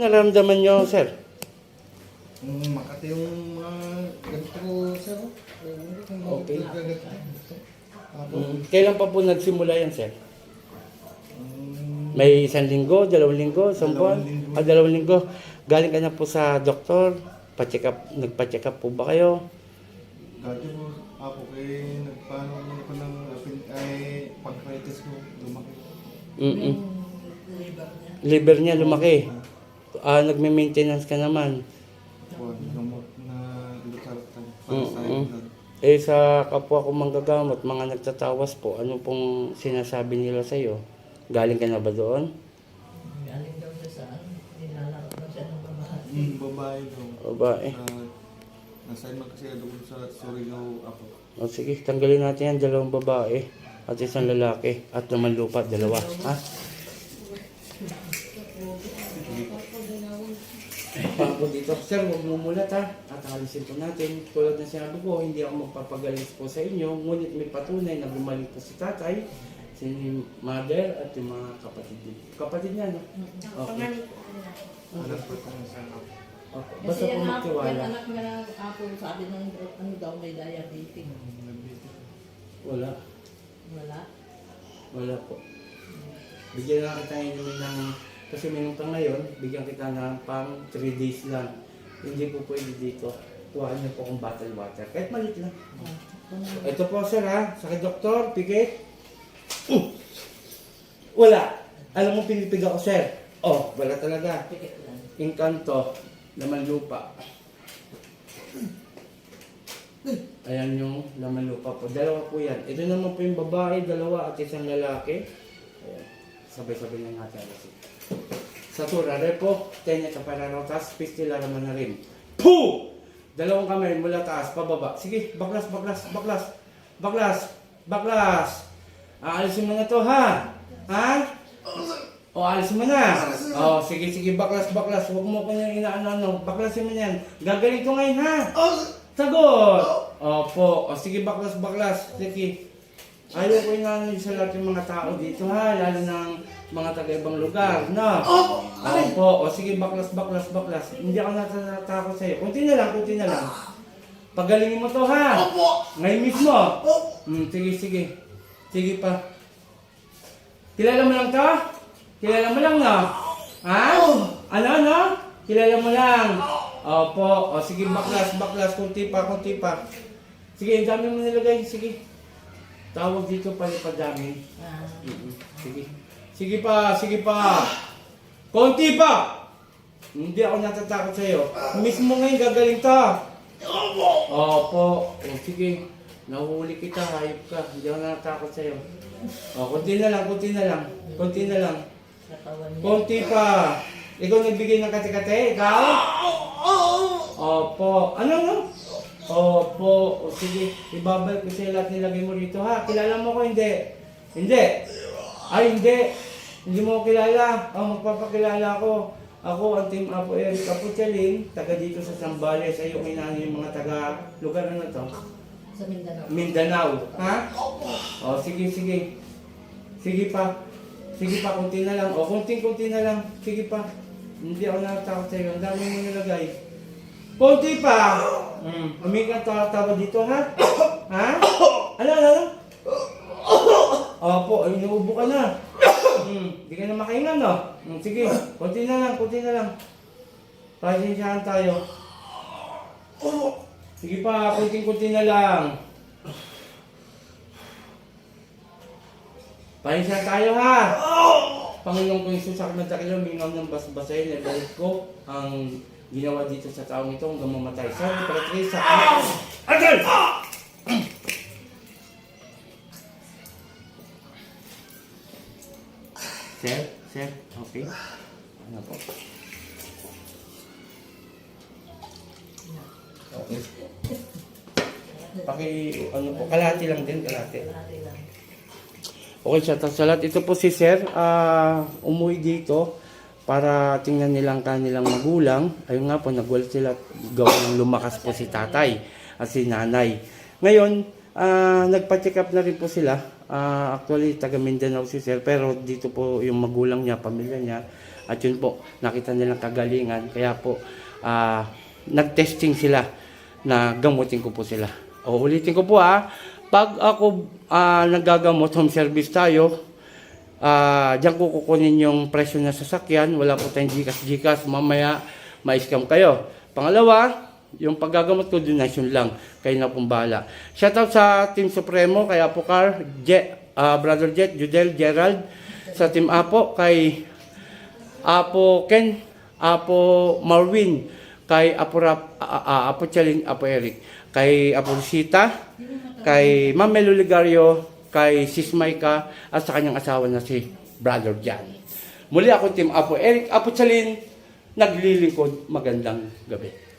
Naramdaman nyo, sir? Mm, Makati yung mga ganito sir. oh. Okay. Mm, Kailan pa po nagsimula yan, sir? Mm, May isang linggo, dalawang linggo, isang buwan? Ah, dalawang linggo. Galing ka na po sa doktor. Pa-check up, nagpa-check up po ba kayo? Dati po, apo kay nagpaano ko ng ay pancreatitis ko lumaki. Mm-mm. Liver niya lumaki. Ah, nagme-maintenance ka naman. Po, gamot na lutartan. Para sa mm. blood. Eh sa kapwa ko manggagamot, mga nagtatawas po, ano pong sinasabi nila sa iyo? Galing ka na ba doon? Galing daw siya sa ano, nilalaro daw siya ng babae. Mm, babae daw. O ba eh? Na, nasa man kasi doon sa Surigao, apo. O sige, tanggalin natin yan, dalawang babae at isang lalaki at naman lupa, dalawa. Ha? Papo dito. Sir, huwag mo mulat ha. At alisin po natin. Tulad na sinabi ko, hindi ako magpapagalis po sa inyo. Ngunit may patunay na bumalik po si tatay, si mother at yung mga kapatid din. Kapatid niya, no? Okay. Alam ko kung saan ako. okay. Kasi Basta po yan magtiwala. anak nga ng apo, sabi ng ano daw may diabetes. Wala. Wala. Wala po. Bigyan lang kita ngayon ng, kasi minum ka ngayon, bigyan kita ng pang 3 days lang. Hindi po pwede dito. Kuhaan niyo po kung bottle water. Kahit malit lang. Ito po sir ha, sa kay doktor, pikit. Uh! Wala. Alam mo pinipiga ko sir. Oh, wala talaga. lang. Inkanto, laman lupa. Ayan yung laman lupa po. Dalawa po yan. Ito naman po yung babae, dalawa at isang lalaki. Ayan. Sabay-sabay na natin alasin. Sa tura, repo, tenya ka para rotas, pistila naman na rin. Puh! Dalawang kamay mula taas, pababa. Sige, baklas, baklas, baklas. Baklas, baklas. Aalisin mo na to, ha? Ha? O, alisin mo na. O, sige, sige, baklas, baklas. Huwag mo ko yung inaano-ano. Baklasin mo yan. Gagaling ko ngayon, ha? Sagot! Opo. O, sige, baklas, baklas. Sige. Ayaw ko inaano sa lahat yung mga tao dito, ha? Lalo ng mga taga-ibang lugar, no? Opo. O, sige, baklas, baklas, baklas. Hindi ako natatakot sa'yo. Kunti na lang, kunti na lang. Pagalingin mo to, ha? Ngayon mismo. Hmm, sige, sige. Sige pa. Kilala mo lang to? Kilala mo lang, no? Ha? Ano, ano? Kilala mo lang. Opo. O, sige, baklas, baklas. Kunti pa, kunti pa. Sige, ang dami mo nilagay. Sige. Tawag dito palipadami. Ah. Sige. Sige pa, sige pa. Konti pa. Hindi ako natatakot sa'yo. Mismo ngayon gagaling to. Opo. O, sige. Nahuli kita, hayop ka. Hindi ako natatakot sa'yo. O, konti na lang, konti na lang. Konti na lang. katawan niya. Konti pa. Ikaw nagbigay ng kate-kate? Ikaw? Opo. Ano, ano? Opo. O sige, ibabalik ko sa'yo lahat nilagay mo rito ha. Kilala mo ko, hindi. Hindi. Ay, hindi. Hindi mo ko kilala. Ang magpapakilala ko. Ako, ang team Apo Eric Caputchalin, taga dito sa Zambales. Ayun, inano yung mga taga lugar ano to? Sa Mindanao. Mindanao. Ha? O, sige, sige. Sige pa. Sige pa, kunti na lang. O, kunti-kunti na lang. Sige pa. Hindi ako natatakot sa'yo. Ang dami mo nilagay. Kunti pa! Hmm. Umikat ka tawa dito, ha? Ha? Ano, ano, ano? Opo, ay inuubo ka na. Hmm. Hindi ka na makahinga, no? Hmm. Sige, kunti na lang, kunti na lang. Pasensyahan tayo. Sige pa, kunting-kunti na lang. Pahinsa tayo ha! Panginoong ko Jesus, ako nagdakilo, mingaw ng basbasahin, nabalik ko ang ginawa dito sa taong ito hanggang mamatay. Sabi para Teresa, Agad! Sir, sir, okay? Ano po? Okay. Paki, ano po, kalahati lang din, kalahati. Kalahati lang. Okay, out sa lahat. Ito po si Sir, ah umuwi dito para tingnan nilang kanilang magulang. Ayun nga po, nagwal sila gawang lumakas po si tatay at si nanay. Ngayon, ah nagpa-check up na rin po sila. Ah, actually, taga Mindanao si Sir, pero dito po yung magulang niya, pamilya niya. At yun po, nakita nilang kagalingan. Kaya po, ah, nag-testing sila na gamutin ko po sila. O ulitin ko po ah, pag ako ah, nagagamot, home service tayo, ah, diyan ko kukunin yung presyo ng sasakyan, wala po tayong gikas-gikas, mamaya ma-scam kayo. Pangalawa, yung paggagamot ko, donation lang. Kayo na pong bahala. Shoutout sa Team Supremo, kay Apo Car, Jet, ah, Brother Jet, Judel, Gerald, sa Team Apo, kay Apo Ken, Apo Marwin, kay Apo Rap, a- a- Apo Chalin, Apo Eric, kay Apo Rosita, kay Ma'am Melo Ligario, kay Sis Maika, at sa kanyang asawa na si Brother Jan. Muli ako Team Apo Eric, Apo Chalin, naglilingkod, magandang gabi.